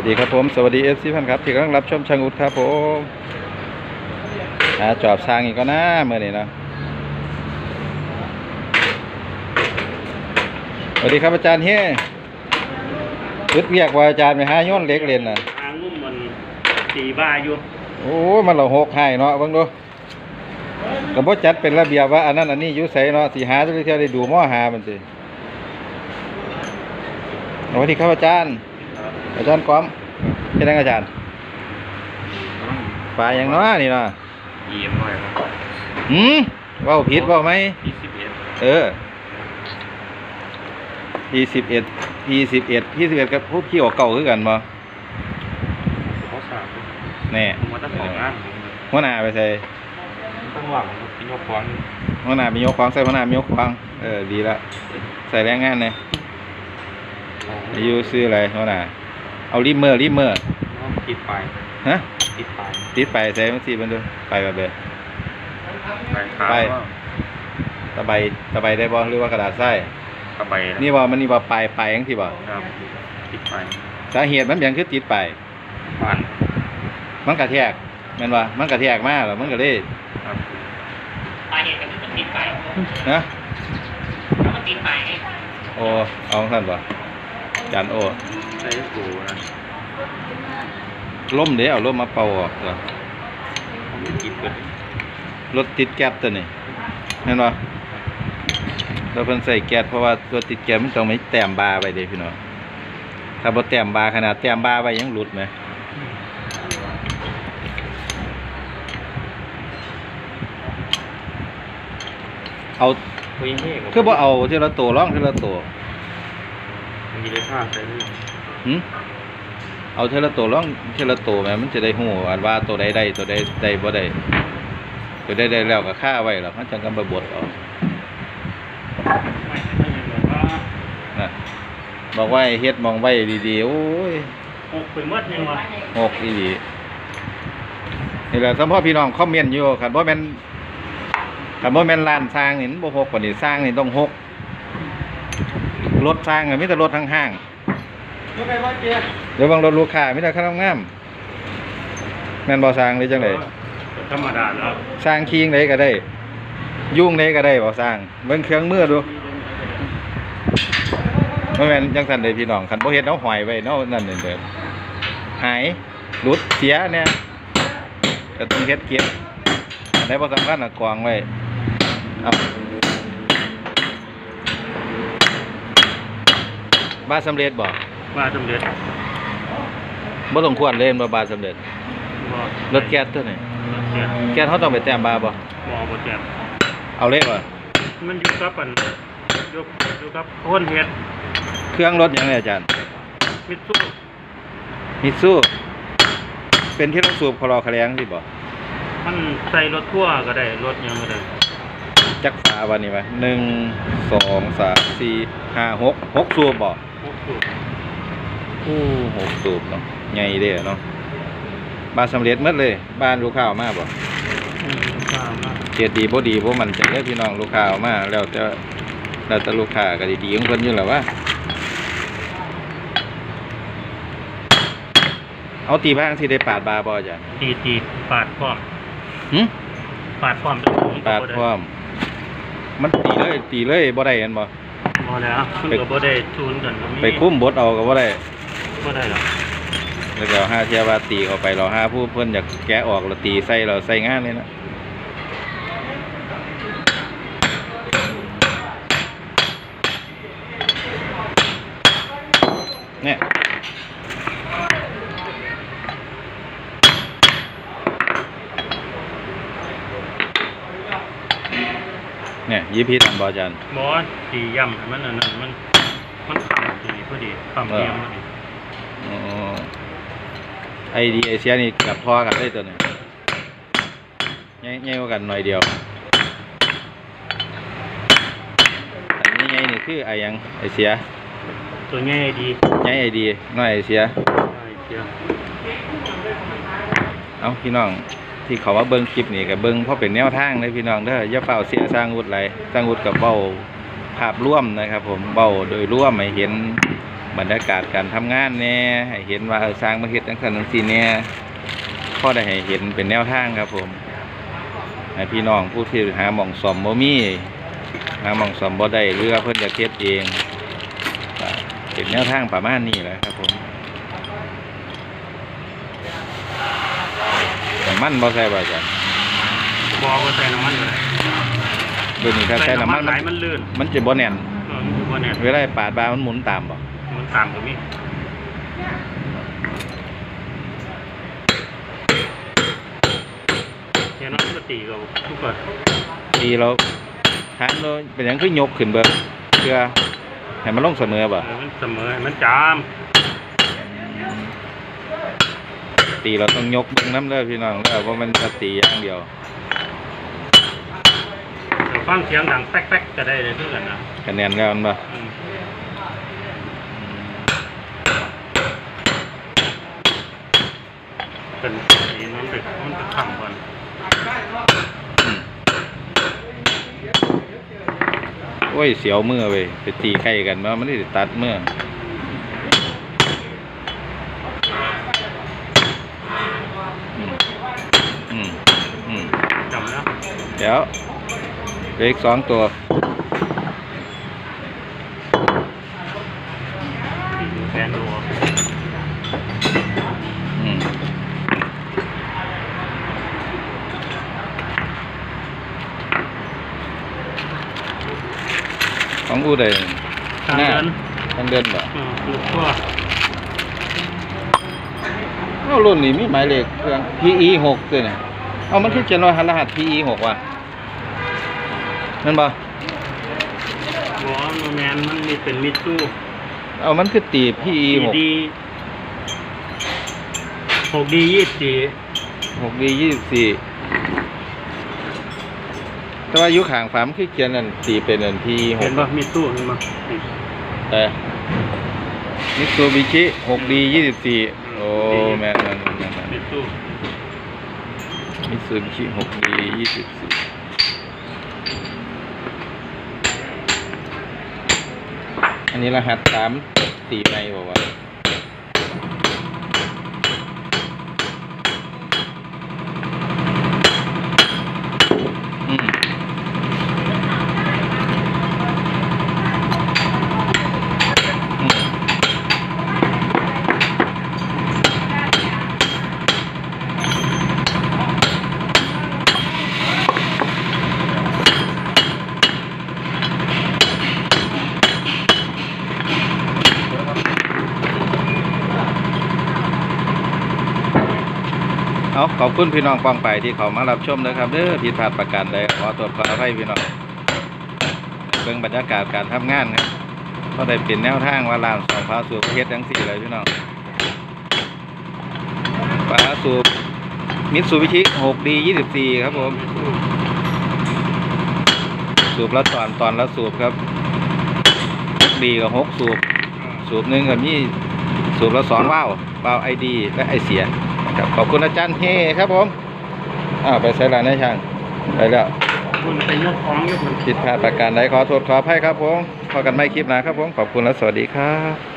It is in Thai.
วัสดีครับผม สวัสดีเอฟซีพันครับที่กำลังรับชมช่างอุดครับผมหาจอบสร้างอีกก็นะเมื่อนี้เนาะสวัสดีครับอาจารย์เฮ้ยึดเรียกว่าอาจารย์ไปหาโย้อนเหล็กเล่นน่ะทางงุ่มมันสีบาอยู่โอ้ยมันเราหกให้เนาะเบิ่งดูก็บ่จัดเป็นระเบียบว่าอันนั้นอันนี้อยู่ไสเนาะสิหาจะเที่ยวได้ดูหม้อหามันสิสวัสดีครับอาจารย์ อาจารย์ก้อมเป็นยังอาจารย์ฝ่ายอย่างน้อนี่เนาะเยี่ยมหน่อยครับหืมเว้าผิดเว้าไหมยี่สิบเอ็ดเออ P สิบเอ็ด P สิบเอ็ด P สิบเอ็ดกับพวกพี่ออกเก่าคือกันบ่เขาสามแน่ผมว่าตั้งแต่งานหัวหน้าไปใส่ต้องหวังเป็นยกฟ้องหัวหน้าเป็นยกควางใส่หัวหน้าเป็นยกควางเออดีละใส่แรงงานเลยอายุซื้ออะไรหัวหน้า เอาริมเมอร์ริมเมอร์ติดไปฮะติดไปติดไปใส่มันสีมันดูไปแบบเดิมไปขาไปตะไบตะไบได้บ่หรือว่ากระดาษทรายกระไปนี่ว่ามันนี่ว่าปลายปลายจังที่บ่ครับติดไปสาเหตุมันเป็นหยังคือติดไปผ่านมันกระแทกแม่นว่ามันกระแทกมากแล้วมันก็เลยครับสาเหตุก็คือมันติดไฟนะแล้วมันติดไฟไงโอ้เอาของท่านบ่จานโอ ใช้สูนะล่มเด้เอาล่มมาเป่าออกเถอะผมไม่ติดเกิดรถติดแก๊สตัวนี้เห็นบ่เราเพิ่นใส่แก๊สเพราะว่าตัวติดแก๊สมันต้องมีแต้มบาร์ไว้เด้พี่น้องถ้าบ่แต้มบาร์ขนาดแต้มบาร์ไว้ยังหลุดไหมเอาคุยเฮ่คือบ่เอาทีละตัวร่องทีละตัวมีเลยท่าใช้ หึเอาทีละตัวร่องทีละตัวแหมมันจะได้ฮู้อันว่าตัวใดได้ตัวใดได้บ่ได้ตัวใดได้แล้วก็ค่าไว้แล้วมันจังกันไปบดเออกไม่ไม่ยังแบบว่านะบอกว่าให้เฮ็ดมองไว้ดีๆโอ้ยหกเป็นมดยังวะหกอีหลีนี่แหละสมพ่อพี่น้องคอมเมนต์อยู่คันบ่แม่นคันบ่แม่นร้านสร้างนี่มันบ่หกกว่านี้สร้างนี่ต้องหกรถสร้างอะมีแต่รถทางห้าง ยกไปว่าเจ๊เดี๋ยวบางรถลูกค้ามีแต่คันงามแม่นบ่สร้างหรือจังได๋ธรรมดาแล้วสร้างคิงไดก็ได้ ยุ่งไดก็ได้บ่สร้างเบิ่งเครื่องมือดูบ่แม่นจังซั่นเด้พี่น้องคันบ่เฮ็ดเอาหอยไว้เนาะนั่นนี่เด้อหายหลุดเสียเนี่ยก็ต้องเฮ็ดเก็บอันใดบ่สำคัญน่ะกองไว้เอาบาทสำเร็จบ่ ว่าสำเร็จบ่ต้องควรเล่นบ่บาทสำเร็จรถแก๊สตัวนี้รถแก๊สแก๊สเฮาต้องไปแต้มบาบ่มอบแก๊สเอาเลยบ่มันอยู่กับอันยกอยู่กับคนเฮ็ดเครื่องรถหยังไงอาจารย์มิตซูมิตซูเป็นที่ต้องสูบคลอแคลงสิบ่มันใส่รถทั่วร์ก็ได้รถหยังก็ได้จักฝาวันนี้ไหมหนึ่งสองสามสี่ห้าหกหกสูบบ่พวกสูบ อู้หกสูบเนาะใหญ่เด้อเนาะบ้านสำเร็จหมดเลย บ้านลูกค้าเอามาบ่อืมตามนะเกียรดีบ่ดีบ่มันใจเด้อพี่น้องลูกค้าเอามาแล้วแต่แล้วแต่ลูกค้าก็ดีๆของเพิ่นอยู่แหล้วว่าเอาตีบ้างสิได้ปาดบาบ่อจารย์ตีตีปาดพร้อมหึปาดพร้อมปาดพร้อม มันตีเลยตีเลยบ่ได้เห็นบ่พอแล้วมันก็บ่ได้จูนกันไปคุ้มบดเอาก็บ่ได้ บ่ได้หรอกแล้วก็ห้าเทียว่าตีเข้าไปเราห้าผู้เพิ่นอยากแกะออกเราตีใส่เราใส่งานเลยนะเนี่ยเนี่ยยีพีทันบออาจันบ่ตีย่ำให้มันอันนั้นมันมันขำตีพอดีขำเทียมพอดีอ๋อ ไอดีเอเชียนี่กับทอกันได้ตัวหนึงง่ายง่ายกว่ากันหน่อยเดียว อันนี้ง่ายนี่คือไอหยังไอเสีย ตัวง่ายดีง่ายไอดีน้อยไอเสียไอ้เสีย เอาพี่น้องที่เขาว่าเบิ้งคลิปนี่กับเบิ้งเพราะเป็นแนวทางเลยพี่น้องเด้ออย่าเฝ้าเสียสร้างวุฒิไรสร้างวุฒิกับเบ้าภาพร่วมนะครับ ผมเบ้าโดยร่วมให้เห็น บรรยากาศการทำงานแหน่ให้เห็นว่าเออสร้างมาเฮ็ดจังซั่นจังซี่แหน่พอได้ให้เห็นเป็นแนวทางครับผมให้พี่น้องผู้ที่หาหม่องซ่อมบ่มีหาหม่องซ่อมบ่ได้หรือว่าเพิ่นอยากเฮ็ดเองก็เป็นแนวทางประมาณนี้แหละครับผมแต่มันบ่ใช่ว่าจ้ะบอกว่าใส่น้ำมันอยู่เลยเดี๋ยวนี้ถ้าใช้น้ำมันไหลมันมันลื่นมันจะบ่แน่นเออมันคือว่าเนี่ยเวลาปาดบามันหมุนตามบ่มัน ตามตรงนี้แค่นั้นก็ตีกับทุกคนทีเราทานเราเป็นหยังคือยกขึ้นเบิดเพื่อให้มันลงเสมอบ่เออมันเสมอให้มันจามตีเราต้องยกเบิ่งน้ำเด้อพี่น้องเด้อเพราะมันจะตีอย่างเดียวเดี๋ยวฟังเสียงดังแป๊กๆก็ได้เลยเพื่อนนะ คะแนนแล้วมันบ่ อืม เป็นสีนั้นเด็กมันจะขังก่อนอืมโอ้ย เสียวมือเว้ยไปตีใกล้กันมามันได้ตัดมืออืมอืมอืมจำแล้วเดี๋ยวเหลืออีกสองตัว แฟนดู อืม ของกูได้ทางเดินทางเดินบ่เออคือทั่วเอารุ่นนี้มีหมายเลขเครื่อง PE 6ด้วยเนี่ยเอามันคือเขียนว่าหันรหัส PE 6ว่ะนั่นบ่บอโนแมนมันมีเป็นมิดตู้เอามันคือตี PE 6ดีหกดียี่สิบสี่6 D 24 แต่ว่าอยู่ข้างฝามันคือเขียนนั่นตีเป็นนั่น PE เห็น6ป่ะมีตู้เห็นป่ะเออมิตซูบิชิ 6D 24โอ้แม่นแม่นแม่นแม่นมีตู้มิตซูบิชิ 6D 24อันนี้รหัสสามตีในบอกว่า เอาขอบคุณพี่น้องปองไปที่เขามารับชมนะครับเด้อผิดพลาดประการใดขอตรวจขออภัยพี่น้องเบิ่งบรรยากาศการทำงานครับก็ได้เป็นแนวทางว่าร้านสองฟ้าสูบเฮ็ดจังสี่เลยพี่น้องฟ้าสูบมิตซูบิชิ 6D 24ครับผม สูบละตอนตอนละสูบครับ 6D กับ6สูบ สูบหนึ่งกับมีสูบละสองว้าวว้าวไอดีและไอเสีย ครับขอบคุณอาจารย์เฮครับผมอ้าวไปใส่ลานให้ช่างไปแล้วคุณไปยกของยกมันผิดพลาดประการใดขอโทษขออภัยครับผมพอกันไม่คลิปหนะครับผมขอบคุณและสวัสดีครับ